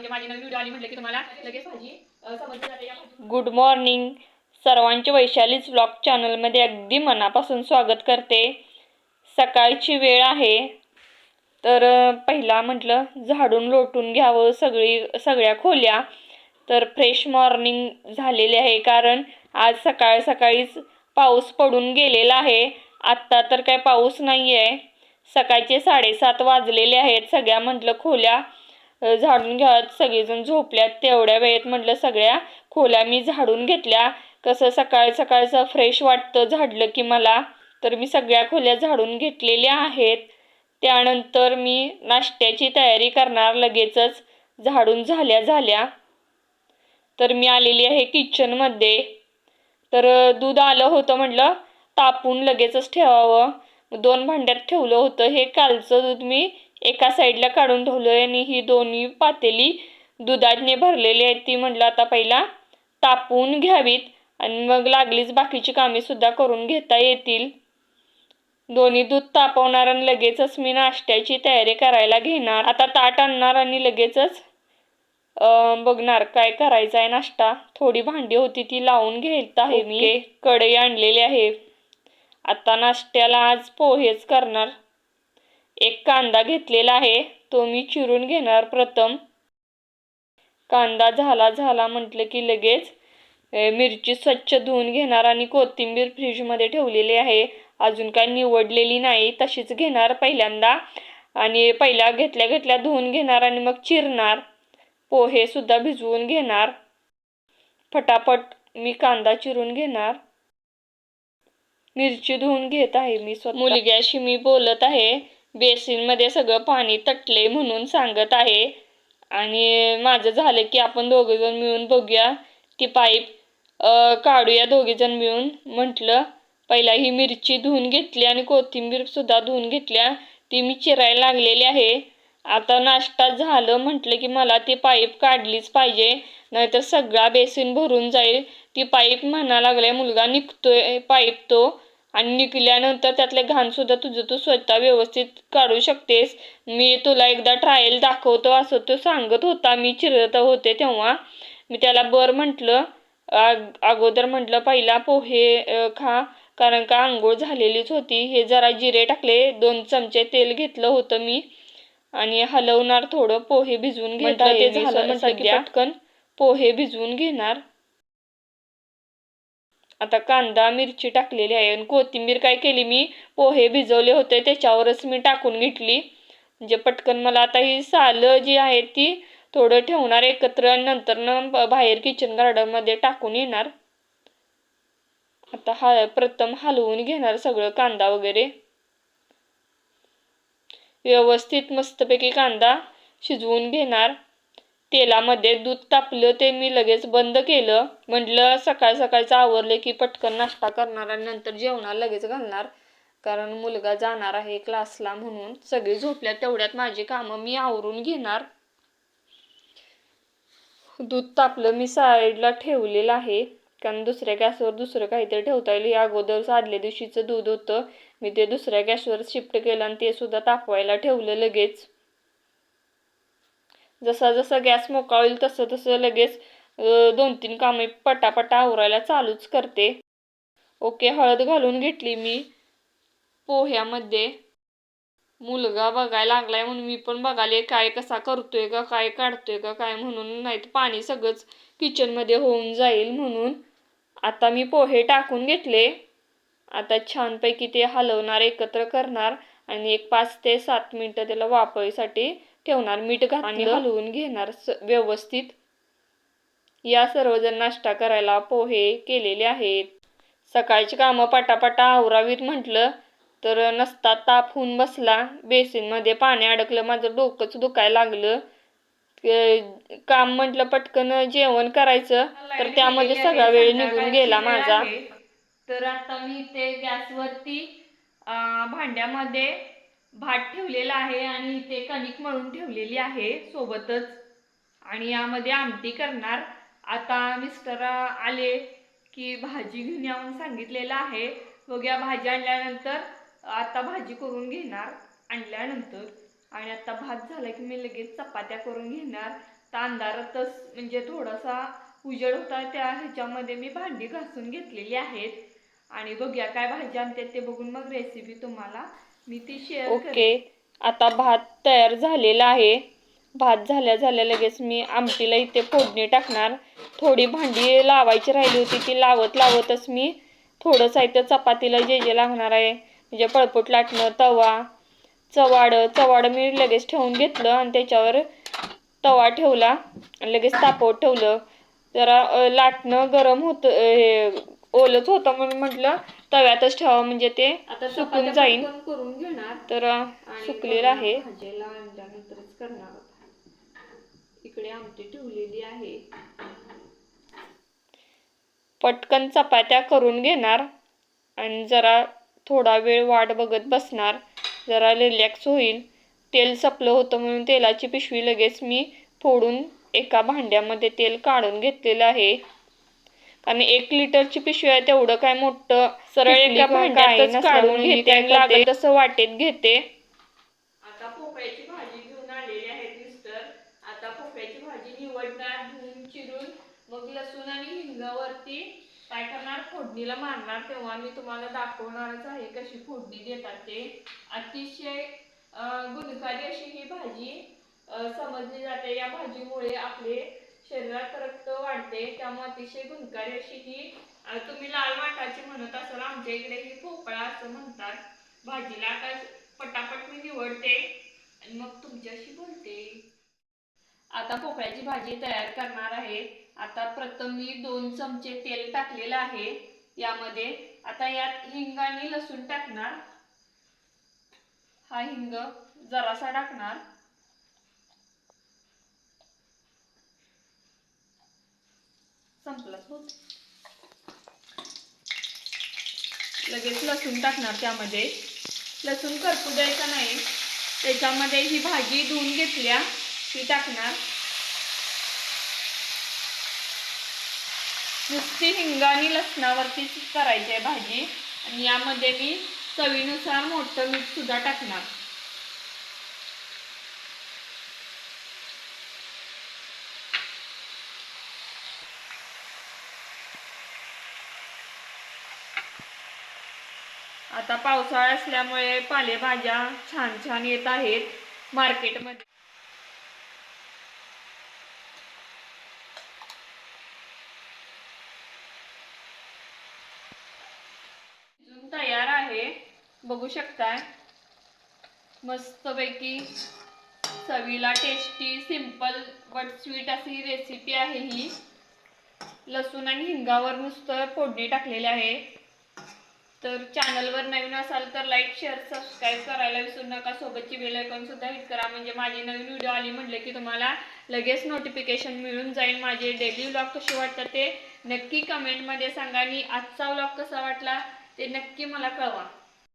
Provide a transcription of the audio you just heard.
म्हणजे माझी नवीन व्हिडिओ आली म्हटलं की तुम्हाला लगेच समजली जाते या भाजी गुड मॉर्निंग सर्वांचे वैशालीच व्लॉग चॅनलमध्ये अगदी मनापासून स्वागत करते. सकाळची वेळ आहे. तर अ, पहिला म्हटलं झाडून लोटून घ्यावं सगळी सगळ्या खोल्या. तर फ्रेश मॉर्निंग झालेले आहे कारण आज सकाळ सकाळीच पाऊस पडून गेलेला आहे. आत्ता तर काय पाऊस नाही आहे सकाळचे साडेसात वाजलेले आहेत. सगळ्या म्हटलं खोल्या झाडून घ्यावत सगळेजण झोपल्यात तेवढ्या वेळेत म्हटलं सगळ्या खोल्या मी झाडून घेतल्या. कसं सकाळ सकाळचं फ्रेश वाटतं झाडलं की मला तर मी सगळ्या खोल्या झाडून घेतलेल्या आहेत. त्यानंतर मी नाश्त्याची तयारी करणार लगेचच झाडून झाल्या झाल्या. तर मी आलेली आहे किचनमध्ये. तर दूध आलं होतं म्हटलं तापून लगेचच ठेवावं. दोन भांड्यात ठेवलं होतं हे कालचं दूध मी एका साईडला काढून ठेवलं आहे आणि ही दोन्ही पातेली दुधाने भरलेली आहेत. ती म्हटलं आता पहिला तापवून घ्यावीत आणि मग लागलीच बाकीची कामे सुद्धा करून घेता येतील. दोन्ही दूध तापवणार आणि लगेचच मी नाश्त्याची तयारी करायला घेणार. आता ताट आणणार आणि लगेचच बघणार काय करायचं आहे नाश्ता. थोडी भांडी होती ती लावून घेत आहे मी. कढई आणलेली आहे. आता नाश्त्याला आज पोहेच करणार. एक कांदा घेतलेला आहे. तो मी चिरून घेणार प्रथम. कांदा झाला झाला म्हटलं की लगेच मिरची स्वच्छ धुवून घेणार आणि कोथिंबीर फ्रीजमध्ये ठेवलेली आहे. अजून काय निवडलेली नाही तशीच घेणार पहिल्यांदा. आणि पहिल्या घेतल्या घेतल्या धुवून घेणार आणि मग चिरणार. पोहे सुद्धा भिजवून घेणार. फटाफट मी कांदा चिरून घेणार. मिरची धुवून घेत आहे मी स्वतः. मुलग्याशी मी बोलत आहे. बेसिनमध्ये सगळं पाणी तटले म्हणून सांगत आहे. आणि माझं झालं की आपण दोघंजण मिळून बघूया ती पाईप. काढूया दोघेजण मिळून. म्हटलं पहिला ही मिरची धुवून घेतली आणि कोथिंबीरसुद्धा धुवून घेतल्या. ती मी चिरायला लागलेली आहे. आता नाश्ता झालं. म्हटलं की मला ती पाईप काढलीच पाहिजे. नाहीतर सगळा बेसिन भरून जाईल. ती पाईप म्हणा लागलाय मुलगा निघतोय पाईप तो. आणि निघल्यानंतर त्यातले घाण सुद्धा तुझं तू स्वतः व्यवस्थित काढू शकतेस. मी तुला एकदा ट्रायल दाखवतो असं तो सांगत होता. मी चिरत होते तेव्हा. मी त्याला बर म्हटलं. अग- अगोदर म्हटलं पहिला पोहे खा. कारण का आंघोळ झालेलीच होती. हे जरा जिरे टाकले. दोन चमचे तेल घेतलं होतं मी. आणि हलवणार थोडं. पोहे भिजवून घेतलं ते झालं पटकन. पोहे भिजवून घेणार. आता कांदा मिरची टाकलेली आहे आणि कोथिंबीर काय केली मी? पोहे भिजवले होते त्याच्यावरच मी टाकून घेतली. म्हणजे पटकन मला आता ही सालं जी आहे ती थोडं ठेवणार एकत्र आणि नंतर न बाहेर किचन गार्डनमध्ये टाकून येणार. आता हा प्रथम हलवून घेणार सगळं कांदा वगैरे. व्यवस्थित मस्तपैकी कांदा शिजवून घेणार. तेलामध्ये दूध तापलं ते मी लगेच बंद केलं. म्हटलं सकाळ सकाळचं आवरलं की पटकन नाश्ता करणार आणि नंतर जेवणाला लगेच घालणार. कारण मुलगा जाणार आहे क्लासला म्हणून. सगळी झोपल्या तेवढ्यात माझी कामं मी आवरून घेणार. दूध तापलं मी साईडला ठेवलेलं आहे. कारण दुसऱ्या गॅसवर दुसरं काहीतरी ठेवता येईल. अगोदर आदल्या दिवशीचं दूध होतं. मी ते दुसऱ्या गॅसवर शिफ्ट केलं आणि ते सुद्धा तापवायला ठेवलं लगेच. जसा जसा गॅस मोकळा होईल तसं तसं लगेच दोन तीन कामे पटापटा आवरायला चालूच करते. ओके हळद घालून घेतली मी पोह्यामध्ये. मुलगा बघायला लागलाय म्हणून मी पण बघाले काय कसा करतोय का काय काढतोय का काय म्हणून नाही तर पाणी सगळंच किचनमध्ये होऊन जाईल म्हणून. आता मी पोहे टाकून घेतले. आता छानपैकी ते हलवणार एकत्र करणार आणि एक पाच ते सात मिनटं त्याला वापरायसाठी ठेवणार मीठ घातलं आणि हलवून घेणार व्यवस्थित. या सर्वजण नाश्ता करायला पोहे केलेले आहेत. सकाळची कामं पटापटा आवरावीत म्हटलं तर नसता ताप होऊन बसला. बेसिनमध्ये पाणी अडकलं माझं डोकंच दुखायला लागलं. काम म्हटलं पटकन जेवण करायचं तर त्यामध्ये सगळा वेळ निघून गेला माझा. तर आता मी ते गॅसवरती भांड्यामध्ये भात ठेवलेला आहे आणि ते कणिक मळून ठेवलेली आहे सोबतच. आणि यामध्ये आमटी करणार. आता मिस्टर आले की भाजी घेऊन या म्हणून सांगितलेलं आहे. बघूया भाजी आणल्यानंतर आता भाजी करून घेणार आणल्यानंतर. आणि आता भात झाला की मी लगेच चपात्या करून घेणार. तर अंधारातच म्हणजे थोडासा उजेड होता त्या ह्याच्यामध्ये मी भांडी घासून घेतलेली आहेत. आणि बघूया काय भाजी आणते ते बघून मग रेसिपी तुम्हाला मी ती शेअर ओके आता भात तयार झालेला आहे. भात झाल्या झाल्या लगेच मी आमटीला इथे फोडणी टाकणार. थोडी भांडी लावायची राहिली होती ती लावत लावतच मी थोडं साहित्य चपातीला जे जे लागणार आहे. म्हणजे पळपूट लाटणं तवा चवाड चवाड मी लगेच ठेवून घेतलं आणि त्याच्यावर तवा ठेवला. आणि लगेच तापवत ठेवलं. जरा लाटणं गरम होतं हे ओलच होतं म्हणून म्हटलं तव्यातच ठेवा म्हणजे ते सुकून जाईल करून घेणार. तर सुकलेलं आहे. भाजीला आणल्यानंतरच करणार आहोत. इकडे आमटी ठेवलेली आहे. पटकन चपात्या करून घेणार आणि जरा थोडा वेळ वाट बघत बसणार. जरा रिलॅक्स होईल. तेल सपलं होतं म्हणून तेलाची पिशवी लगेच मी फोडून एका भांड्यामध्ये तेल काढून घेतलेलं आहे. कारण एक लिटरची पिशवी आहे तेवढं काय मोठं. सरळ एका भांड्यातच काढून घेते आणि लागेल तसं वाटेत घेते. आता पोकळ्याची भाजी घेऊन आलेली आहे मिस्टर. आता पोकळ्याची भाजी निवडणार धुवून चिरून मग लसूण आणि हिंगावरती काय करणार फोडणीला मारणार. तेव्हा मी तुम्हाला दाखवणारच आहे कशी फोडणी देतात ते. अतिशय गुणकारी अशी ही भाजी समजली जाते. या भाजीमुळे आपले शरीरात रक्त वाढते त्यामुळे अतिशय गुणकारी अशी ही तुम्ही लाल वाटाची म्हणत असाल आमच्या इकडे ही भोपळा असं म्हणतात. भाजीला आता पटापट मी निवडते आणि मग तुमच्याशी बोलते. आता पोकळ्याची भाजी तयार करणार आहे. आता प्रथम मी दोन चमचे तेल टाकलेलं आहे. यामध्ये आता यात हिंग आणि लसूण टाकणार. हा हिंग जरासा टाकणार. संपला. लगेच लसूण टाकणार त्यामध्ये. लसूण करपू द्यायचा नाही. त्याच्यामध्ये ही भाजी धुवून घेतल्या ती टाकणार. नुसती हिंग आणि लसणावरतीच करायची आहे भाजी. आणि यामध्ये मी चवीनुसार मोठं मीठ सुद्धा टाकणार. आता पावसाळा असल्यामुळे पालेभाज्या छान छान येत आहेत मार्केटमध्ये. तयार आहे. बघू शकताय. मस्तपैकी चवीला टेस्टी सिंपल बट स्वीट अशी रेसिपी आहे ही. लसूण आणि हिंगावर नुसतं फोडणी टाकलेली आहे. तर चॅनलवर नवीन असाल तर लाईक शेअर सबस्क्राईब करायला विसरू नका. सोबतची बेल आयकॉन सुद्धा हिट करा. म्हणजे माझी नवीन व्हिडिओ आली म्हटले की तुम्हाला लगेच नोटिफिकेशन मिळून जाईल. माझे डेली व्लॉग कसे वाटतात ते नक्की कमेंटमध्ये सांगा. आणि आजचा व्लॉग कसा वाटला ते नक्की मला कळवा.